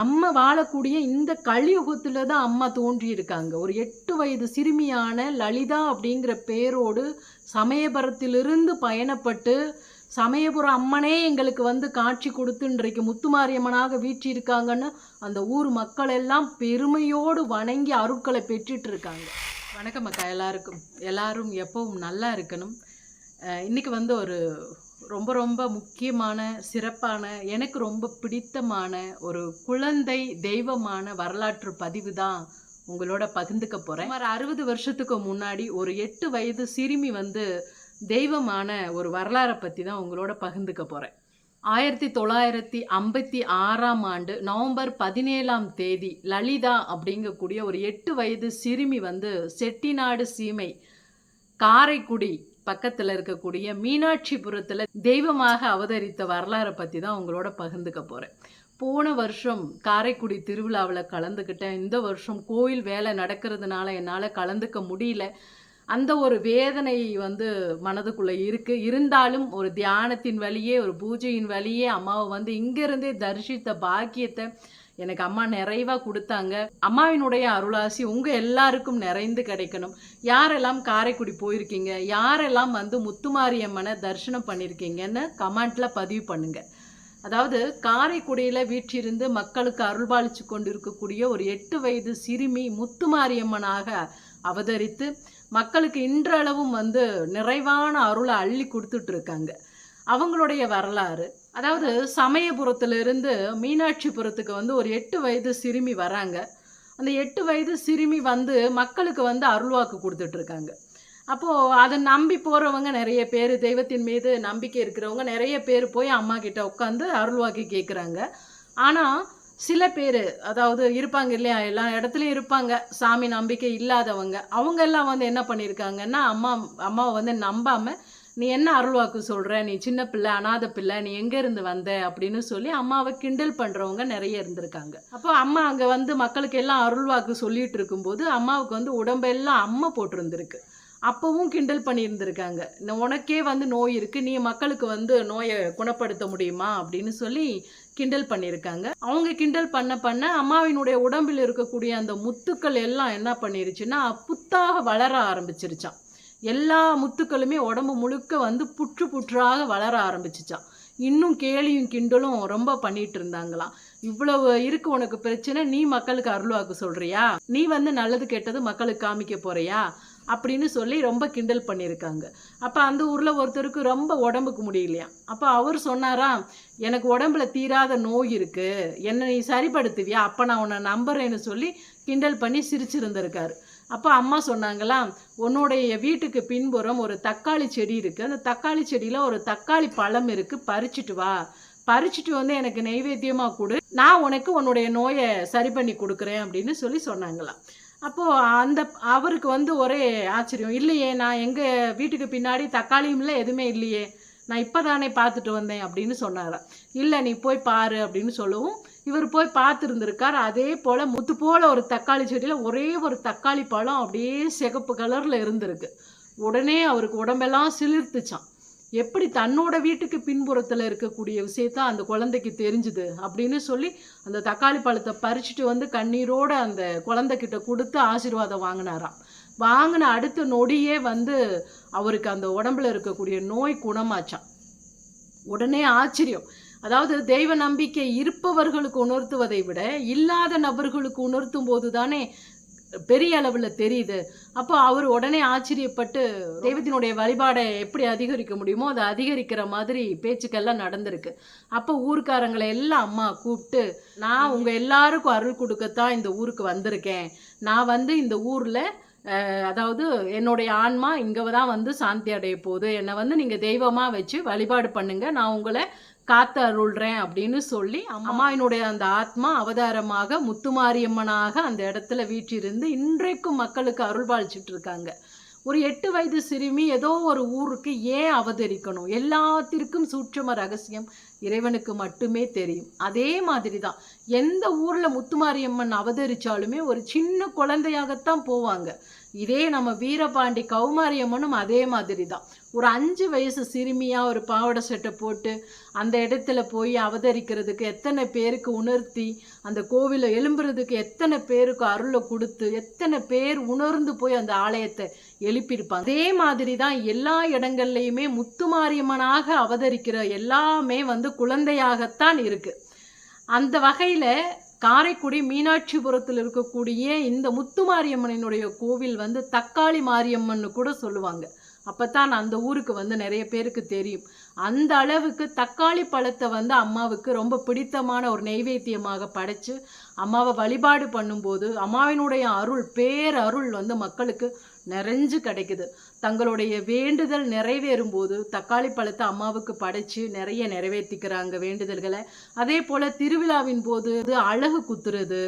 நம்ம வாழக்கூடிய இந்த கலியுகத்தில் தான் அம்மா தோன்றியிருக்காங்க. ஒரு எட்டு வயது சிறுமியான லலிதா அப்படிங்கிற பேரோடு சமயபுரத்திலிருந்து பயணப்பட்டு சமயபுரம் அம்மனே எங்களுக்கு வந்து காட்சி கொடுத்து இன்றைக்கு முத்துமாரியம்மனாக வீற்றிருக்காங்கன்னு அந்த ஊர் மக்கள் எல்லாம் பெருமையோடு வணங்கி அருட்களை பெற்றுட்டு இருக்காங்க. வணக்கம் அக்கா எல்லாருக்கும். எல்லாரும் எப்பவும் நல்லா இருக்கணும். இன்றைக்கி வந்து ஒரு ரொம்ப ரொம்ப முக்கியமான சிறப்பான எனக்கு ரொம்ப பிடித்தமான ஒரு குழந்தை தெய்வமான வரலாற்று பதிவு தான் உங்களோட பகிர்ந்துக்க போகிறேன் சுமார் அறுபது வருஷத்துக்கு முன்னாடி ஒரு எட்டு வயது சிறுமி வந்து தெய்வமான ஒரு வரலாறை பற்றி தான் உங்களோட பகிர்ந்துக்க போகிறேன் ஆயிரத்தி தொள்ளாயிரத்தி ஐம்பத்தி ஆறாம் ஆண்டு நவம்பர் பதினேழாம் தேதி லலிதா அப்படிங்கக்கூடிய ஒரு எட்டு வயது சிறுமி வந்து செட்டிநாடு சீமை காரைக்குடி பக்கத்தில் இருக்கக்கூடிய மீனாட்சிபுரத்தில் தெய்வமாக அவதரித்த வரலாறை பற்றி தான் உங்களோட பகிர்ந்துக்க போகிறேன் போன வருஷம் காரைக்குடி திருவிழாவில் கலந்துக்கிட்டேன். இந்த வருஷம் கோயில் வேலை நடக்கிறதுனால என்னால் கலந்துக்க முடியல. அந்த ஒரு வேதனை வந்து மனதுக்குள்ளே இருக்குது இருந்தாலும் ஒரு தியானத்தின் வழியே ஒரு பூஜையின் வழியே அம்மாவை வந்து இங்கேருந்தே தரிசித்த பாக்கியத்தை எனக்கு அம்மா நிறைவாக கொடுத்தாங்க. அம்மாவினுடைய அருளாசி உங்கள் எல்லாருக்கும் நிறைந்து கிடைக்கணும். யாரெல்லாம் காரைக்குடி போயிருக்கீங்க? யாரெல்லாம் வந்து முத்துமாரியம்மனை தரிசனம் பண்ணியிருக்கீங்கன்னு கமெண்ட்டில் பதிவு பண்ணுங்கள் அதாவது காரைக்குடியில் வீற்றிருந்து மக்களுக்கு அருள்பாலிச்சு கொண்டிருக்கக்கூடிய ஒரு எட்டு வயது சிறுமி முத்துமாரியம்மனாக அவதரித்து மக்களுக்கு இன்றளவும் வந்து நிறைவான அருளை அள்ளி கொடுத்துட்டு இருக்காங்க அவங்களுடைய வரலாறு. அதாவது சமயபுரத்திலிருந்து மீனாட்சிபுரத்துக்கு வந்து ஒரு எட்டு வயது சிறுமி வராங்க. அந்த எட்டு வயது சிறுமி வந்து மக்களுக்கு வந்து அருள்வாக்கு கொடுத்துட்டு இருக்காங்க அப்போது அதை நம்பி போகிறவங்க நிறைய பேர் தெய்வத்தின் மீது நம்பிக்கை இருக்கிறவங்க நிறைய பேர் போய் அம்மா கிட்ட உட்காந்து அருள்வாக்கி கேட்குறாங்க ஆனால் சில பேர் அதாவது இருப்பாங்க இல்லையா எல்லா இடத்துலையும் இருப்பாங்க. சாமி நம்பிக்கை இல்லாதவங்க. அவங்க எல்லாம் வந்து என்ன பண்ணியிருக்காங்கன்னா அம்மா அம்மாவை வந்து நம்பாமல் நீ என்ன அருள்வாக்கு சொல்கிற நீ சின்ன பிள்ளை அனாதை பிள்ளை நீ எங்கேருந்து வந்த? அப்படின்னு சொல்லி அம்மாவை கிண்டல் பண்ணுறவங்க நிறைய இருந்திருக்காங்க. அப்போ அம்மா அங்கே வந்து மக்களுக்கு எல்லாம் அருள்வாக்கு சொல்லிட்டு இருக்கும்போது அம்மாவுக்கு வந்து உடம்பெல்லாம் அம்மை போட்டிருந்திருக்கு. அப்போவும் கிண்டல் பண்ணியிருந்திருக்காங்க. உனக்கே வந்து நோய் இருக்குது நீ மக்களுக்கு வந்து நோயை குணப்படுத்த முடியுமா? அப்படின்னு சொல்லி கிண்டல் பண்ணியிருக்காங்க அவங்க கிண்டல் பண்ண பண்ண அம்மாவினுடைய உடம்பில் இருக்கக்கூடிய அந்த முத்துக்கள் எல்லாம் என்ன பண்ணிருச்சுன்னா புத்தாக வளர ஆரம்பிச்சிருச்சான் எல்லா முத்துக்களுமே உடம்பு முழுக்க வந்து புற்று புற்றாக வளர ஆரம்பிச்சிச்சான் இன்னும் கேலியும் கிண்டலும் ரொம்ப பண்ணிட்டு இருந்தாங்களாம். இவ்வளவு இருக்கு உனக்கு பிரச்சனை நீ மக்களுக்கு அருள்வாக்கு சொல்றியா? நீ வந்து நல்லது கெட்டது மக்களுக்கு காமிக்க போறியா? அப்படின்னு சொல்லி ரொம்ப கிண்டல் பண்ணியிருக்காங்க. அப்போ அந்த ஊரில் ஒருத்தருக்கு ரொம்ப உடம்புக்கு முடியலையா? அப்போ அவர் சொன்னாராம் எனக்கு உடம்புல தீராத நோய் இருக்கு. என்னை நீ சரிப்படுத்துவியா? அப்போ நான் உன்னை நம்புறேன்னு சொல்லி கிண்டல் பண்ணி சிரிச்சிருந்திருக்காரு. அப்போ அம்மா சொன்னாங்களாம் உன்னுடைய வீட்டுக்கு பின்புறம் ஒரு தக்காளி செடி இருக்குது அந்த தக்காளி செடியில் ஒரு தக்காளி பழம் இருக்குது பறிச்சிட்டு வா. பறிச்சுட்டு வந்து எனக்கு நெய்வேத்தியமாக கொடு. நான் உனக்கு உன்னுடைய நோயை சரி பண்ணி கொடுக்குறேன் அப்படின்னு சொல்லி சொன்னாங்களாம் அப்போது அந்த அவருக்கு வந்து ஒரே ஆச்சரியம். இல்லையே நான் எங்கள் வீட்டுக்கு பின்னாடி தக்காளியும் இல்லை எதுவுமே இல்லையே. நான் இப்போ தானே பார்த்துட்டு வந்தேன் அப்படின்னு சொன்னாராம் இல்லை நீ போய் பாரு அப்படின்னு சொல்லவும் இவர் போய் பார்த்துருந்துருக்கார். அதே போல் முத்து போல் ஒரு தக்காளி செடியில் ஒரே ஒரு தக்காளி பழம் அப்படியே சிகப்பு கலரில் இருந்திருக்கு. உடனே அவருக்கு உடம்பெல்லாம் சிலிர்த்துச்சான் எப்படி தன்னோட வீட்டுக்கு பின்புறத்தில் இருக்கக்கூடிய விஷயத்த அந்த குழந்தைக்கு தெரிஞ்சுது அப்படின்னு சொல்லி அந்த தக்காளி பழத்தை பறிச்சுட்டு வந்து கண்ணீரோட அந்த குழந்தைக்கிட்ட கொடுத்து ஆசீர்வாதம் வாங்கினாராம். வாங்கின அடுத்த நொடியே வந்து அவருக்கு அந்த உடம்புல இருக்கக்கூடிய நோய் குணமாச்சான் உடனே ஆச்சரியம். அதாவது தெய்வ நம்பிக்கை இருப்பவர்களுக்கு உணர்த்துவதை விட இல்லாத நபர்களுக்கு உணர்த்தும் போது தானே பெரிய அளவில் தெரியுது. அப்போ அவர் உடனே ஆச்சரியப்பட்டு தெய்வத்தினுடைய வழிபாடை எப்படி அதிகரிக்க முடியுமோ அதை அதிகரிக்கிற மாதிரி பேச்சுக்கெல்லாம் நடந்திருக்கு. அப்போ ஊர்க்காரங்களை எல்லாம் அம்மா கூப்பிட்டு நான் உங்கள் எல்லாருக்கும் அருள் கொடுக்கத்தான் இந்த ஊருக்கு வந்திருக்கேன். நான் வந்து இந்த ஊரில் அதாவது என்னுடைய ஆன்மா இங்கே தான் வந்து சாந்தி அடைய போகுது. என்னை வந்து நீங்கள் தெய்வமாக வச்சு வழிபாடு பண்ணுங்க. நான் உங்களை காத்து அருள்றேன் அப்படின்னு சொல்லி அம்மாவினுடைய அந்த ஆத்மா அவதாரமாக முத்துமாரியம்மனாக அந்த இடத்துல வீற்றிருந்து இன்றைக்கும் மக்களுக்கு அருள்பாலிச்சிட்டு இருக்காங்க. ஒரு எட்டு வயது சிறுமி ஏதோ ஒரு ஊருக்கு ஏன் அவதரிக்கணும்? எல்லாத்திற்கும் சூட்சம ரகசியம் இறைவனுக்கு மட்டுமே தெரியும். அதே மாதிரி தான் எந்த ஊரில் முத்துமாரியம்மன் அவதரிச்சாலுமே ஒரு சின்ன குழந்தையாகத்தான் போவாங்க. இதே நம்ம வீரபாண்டி கௌமாரியம்மனும் அதே மாதிரி தான் ஒரு அஞ்சு வயசு சிறுமியாக ஒரு பாவாடை சட்டை போட்டு அந்த இடத்துல போய் அவதரிக்கிறதுக்கு எத்தனை பேருக்கு உணர்த்தி அந்த கோவிலை எழும்புறதுக்கு எத்தனை பேருக்கு அருளை கொடுத்து எத்தனை பேர் உணர்ந்து போய் அந்த ஆலயத்தை எழுப்பியிருப்பாங்க. அதே மாதிரி தான் எல்லா இடங்கள்லையுமே முத்துமாரியம்மனாக அவதரிக்கிற எல்லாமே வந்து குழந்தையாகத்தான் இருக்குது அந்த வகையில் காரைக்குடி மீனாட்சிபுரத்தில் இருக்கக்கூடிய இந்த முத்துமாரியம்மனினுடைய கோவில் வந்து தக்காளி மாரியம்மன் கூட சொல்லுவாங்க. அப்பதான் அந்த ஊருக்கு வந்து நிறைய பேருக்கு தெரியும். அந்த அளவுக்கு தக்காளி பழத்தை வந்து அம்மாவுக்கு ரொம்ப பிடித்தமான ஒரு நெய்வேத்தியமாக படைச்சு அம்மாவை வழிபாடு பண்ணும்போது அம்மாவினுடைய அருள் பேரருள் வந்து மக்களுக்கு நிறைஞ்சு கிடைக்குது. தங்களுடைய வேண்டுதல் நிறைவேறும் போது தக்காளி பழத்தை அம்மாவுக்கு படைச்சு நிறைய நிறைவேற்றிக்கிறாங்க வேண்டுதல்களை. அதே போல் திருவிழாவின் போது இது அழகு குத்துறது.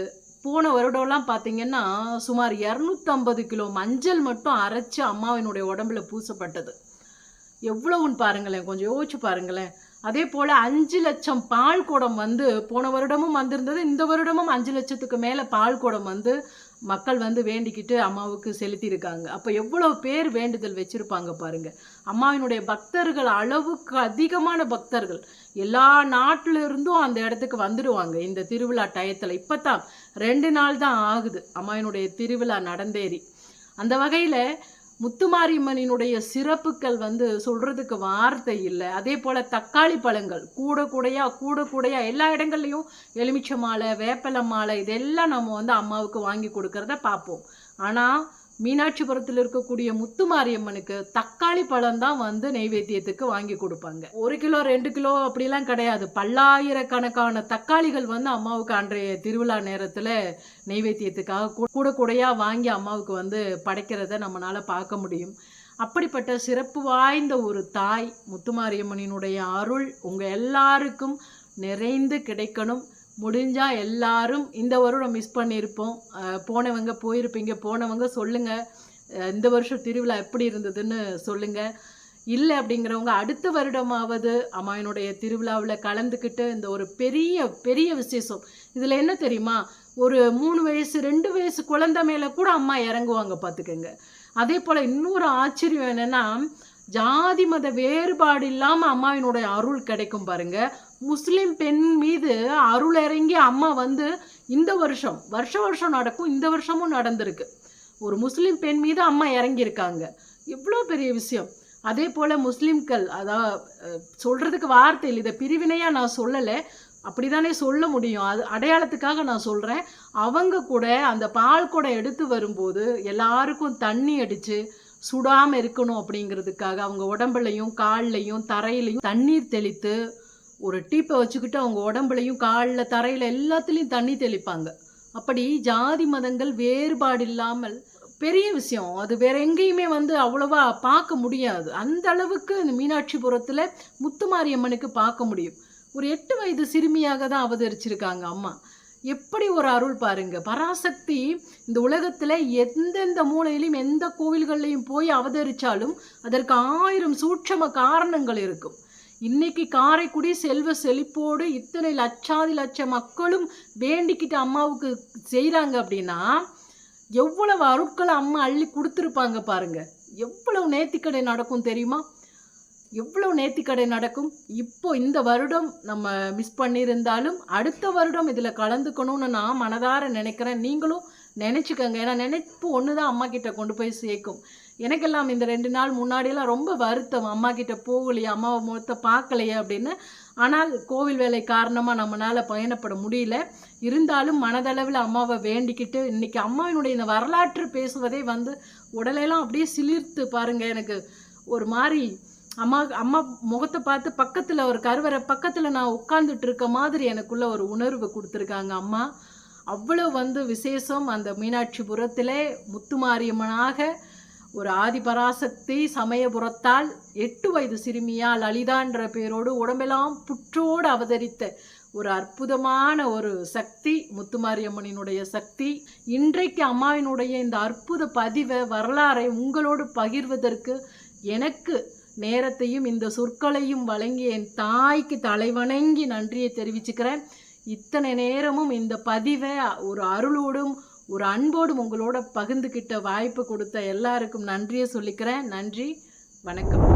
போன வருடம்லாம் பார்த்தீங்கன்னா சுமார் இரநூத்தம்பது கிலோ மஞ்சள் மட்டும் அரைச்சு அம்மாவினுடைய உடம்புல பூசப்பட்டது. எவ்வளவுன்னு பாருங்களேன் கொஞ்சம் யோசிச்சு பாருங்களேன். அதே போல் அஞ்சு லட்சம் பால் குடம் வந்து போன வருடமும் வந்திருந்தது இந்த வருடமும் அஞ்சு லட்சத்துக்கு மேலே பால் குடம் வந்து மக்கள் வந்து வேண்டிக்கிட்டு அம்மாவுக்கு செலுத்தியிருக்காங்க. அப்போ எவ்வளோ பேர் வேண்டுதல் வச்சுருப்பாங்க பாருங்க. அம்மாவினுடைய பக்தர்கள் அளவுக்கு அதிகமான பக்தர்கள் எல்லா நாட்டில இருந்தும் அந்த இடத்துக்கு வந்துடுவாங்க இந்த திருவிழா டயத்தில் இப்போ தான் ரெண்டு நாள் தான் ஆகுது. அம்மாவினுடைய திருவிழா நடந்தேறி. அந்த வகையில் முத்துமாரியம்மனினுடைய சிறப்புகள் வந்து சொல்றதுக்கு வார்த்தை இல்லை. அதே போல தக்காளி பழங்கள் கூட கூடையா கூட கூடையா எல்லா இடங்கள்லையும் எலுமிச்சை மாலை வேப்பலை மாலை இதெல்லாம் நம்ம வந்து அம்மாவுக்கு வாங்கி கொடுக்கறத பார்ப்போம். ஆனால் மீனாட்சிபுரத்தில் இருக்கக்கூடிய முத்துமாரியம்மனுக்கு தக்காளி பழம் தான் வந்து நெய்வேத்தியத்துக்கு வாங்கி கொடுப்பாங்க. ஒரு கிலோ ரெண்டு கிலோ அப்படிலாம் கிடையாது. பல்லாயிரக்கணக்கான தக்காளிகள் வந்து அம்மாவுக்கு அன்றைய திருவிழா நேரத்தில் நெய்வேத்தியத்துக்காக கூட கூடையாக வாங்கி அம்மாவுக்கு வந்து படைக்கிறத நம்மளால் பார்க்க முடியும். அப்படிப்பட்ட சிறப்பு வாய்ந்த ஒரு தாய் முத்துமாரியம்மனினுடைய அருள் உங்கள் எல்லாருக்கும் நிறைந்து கிடைக்கணும். முடிஞ்சால் எல்லாரும் இந்த வருடம் மிஸ் பண்ணியிருப்போம். போனவங்க போயிருப்பீங்க. போனவங்க சொல்லுங்க. இந்த வருஷம் திருவிழா எப்படி இருந்ததுன்னு சொல்லுங்கள் இல்லை அப்படிங்கிறவங்க அடுத்த வருடமாவது அம்மாயினுடைய திருவிழாவில் கலந்துக்கிட்டு இந்த ஒரு பெரிய பெரிய விசேஷம். இதில் என்ன தெரியுமா? ஒரு மூணு வயசு ரெண்டு வயசு குழந்தை மேலே கூட அம்மா இறங்குவாங்க பார்த்துக்கோங்க அதே போல் இன்னொரு ஆச்சரியம் என்னென்னா ஜாதி மத வேறுபாடு இல்லாமல் அம்மாவினுடைய அருள் கிடைக்கும் பாருங்க. முஸ்லீம் பெண் மீது அருள் இறங்கி அம்மா வந்து இந்த வருஷம் வருஷ வருஷம் நடக்கும் இந்த வருஷமும் நடந்திருக்கு. ஒரு முஸ்லீம் பெண் மீது அம்மா இறங்கியிருக்காங்க. இவ்வளோ பெரிய விஷயம். அதே போல் முஸ்லீம்கள் அதான் சொல்கிறதுக்கு வார்த்தை இல்லை. இதை பிரிவினையாக நான் சொல்லலை. அப்படி தானே சொல்ல முடியும். அது அடையாளத்துக்காக நான் சொல்கிறேன் அவங்க கூட அந்த பால் குடம் எடுத்து வரும்போது எல்லாருக்கும் தண்ணி அடித்து சுடாமல் இருக்கணும் அப்படிங்கிறதுக்காக அவங்க உடம்புலையும் கால்லையும் தரையிலையும் தண்ணீர் தெளித்து ஒரு டீப்பை வச்சுக்கிட்டு அவங்க உடம்புலையும் காலில் தரையில் எல்லாத்துலேயும் தண்ணி தெளிப்பாங்க. அப்படி ஜாதி மதங்கள் வேறுபாடு இல்லாமல் பெரிய விஷயம். அது வேற எங்கேயுமே வந்து அவ்வளவா பார்க்க முடியாது. அந்த அளவுக்கு இந்த மீனாட்சிபுரத்தில் முத்துமாரியம்மனுக்கு பார்க்க முடியும். ஒரு எட்டு வயது சிறுமியாக தான் அவதரிச்சிருக்காங்க அம்மா. எப்படி ஒரு அருள் பாருங்க. பராசக்தி இந்த உலகத்தில் எந்தெந்த மூலையிலும் எந்த கோவில்கள்லையும் போய் அவதரித்தாலும் அதற்கு ஆயிரம் சூட்சம காரணங்கள் இருக்கும். இன்னைக்கு காரைக்குடி செல்வ செழிப்போடு இத்தனை லட்சாதி லட்ச மக்களும் வேண்டிக்கிட்டு அம்மாவுக்கு செய்கிறாங்க அப்படின்னா எவ்வளவு அருட்களை அம்மா அள்ளி கொடுத்துருப்பாங்க பாருங்க. எவ்வளவு நேர்த்திக்கடை நடக்கும் தெரியுமா? எவ்வளவு நேர்த்திக்கடை நடக்கும்? இப்போ இந்த வருடம் நம்ம மிஸ் பண்ணியிருந்தாலும் அடுத்த வருடம் இதில் கலந்துக்கணும்னு நான் மனதார நினைக்கிறேன். நீங்களும் நினச்சிக்கோங்க. ஏன்னா நினைப்பு ஒன்று தான் அம்மா கிட்ட கொண்டு போய் சேர்க்கும். எனக்கெல்லாம் இந்த ரெண்டு நாள் முன்னாடியெல்லாம் ரொம்ப வருத்தம். அம்மா கிட்ட போகலையே அம்மாவை முகத்தை பார்க்கலையே அப்படின்னு. ஆனால் கோவில் வேலை காரணமாக நம்மளால் பயணப்பட முடியல. இருந்தாலும் மனதளவில் அம்மாவை வேண்டிக்கிட்டு இன்றைக்கி அம்மாவினுடைய இந்த வரலாற்று பேசுவதே வந்து உடலெல்லாம் அப்படியே சிலிர்த்து பாருங்க. எனக்கு ஒரு மாதிரி அம்மா அம்மா முகத்தை பார்த்து பக்கத்தில் ஒரு கருவறை பக்கத்தில் நான் உட்கார்ந்துட்டு இருக்க மாதிரி எனக்குள்ள ஒரு உணர்வு கொடுத்துருக்காங்க அம்மா. அவ்வளோ வந்து விசேஷம் அந்த மீனாட்சிபுரத்திலே முத்துமாரியம்மனாக ஒரு ஆதிபராசக்தி சமயபுரத்தால் எட்டு வயது சிறுமியால் லலிதான்ற பேரோடு உடம்பெல்லாம் புற்றோடு அவதரித்த ஒரு அற்புதமான ஒரு சக்தி முத்துமாரியம்மனினுடைய சக்தி. இன்றைக்கு அம்மாவினுடைய இந்த அற்புத பதிவை வரலாறை உங்களோடு பகிர்வதற்கு எனக்கு நேரத்தையும் இந்த சொற்களையும் வழங்கி என் தாய்க்கு தலைவணங்கி நன்றியை தெரிவிச்சுக்கிறேன். இத்தனை நேரமும் இந்த பதிவை ஒரு அருளோடும் ஒரு அன்போடு உங்களோட பகிர்ந்துக்கிட்ட வாய்ப்பு கொடுத்த எல்லாருக்கும் நன்றியை சொல்லிக்கிறேன். நன்றி. வணக்கம்.